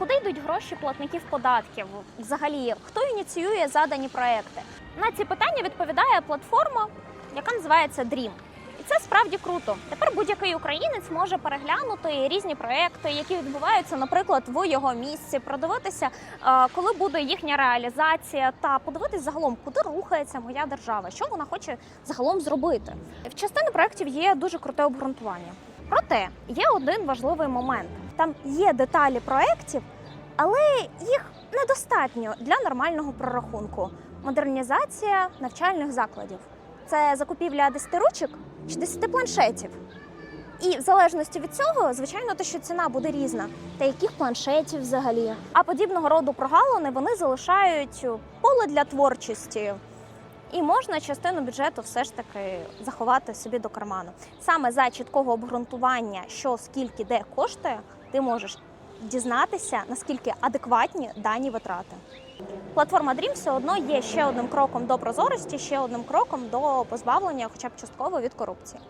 куди йдуть гроші платників податків? Взагалі, хто ініціює задані проекти? На ці питання відповідає платформа, яка називається Dream. І це справді круто. Тепер будь-який українець може переглянути різні проекти, які відбуваються, наприклад, в його місці, продивитися, е, коли буде їхня реалізація, та подивитись загалом, куди рухається моя держава, що вона хоче загалом зробити. В частини проєктів є дуже круте обґрунтування. Проте є один важливий момент: там є деталі проєктів, але їх недостатньо для нормального прорахунку. Модернізація навчальних закладів це закупівля 10 ручок чи 10 планшетів. І в залежності від цього, звичайно, те, що ціна буде різна, та яких планшетів взагалі. А подібного роду прогалини вони залишають поле для творчості. І можна частину бюджету все ж таки заховати собі до карману. Саме за чіткого обґрунтування, що скільки де коштує, ти можеш дізнатися, наскільки адекватні дані витрати. Платформа Dream все одно є ще одним кроком до прозорості, ще одним кроком до позбавлення, хоча б частково від корупції.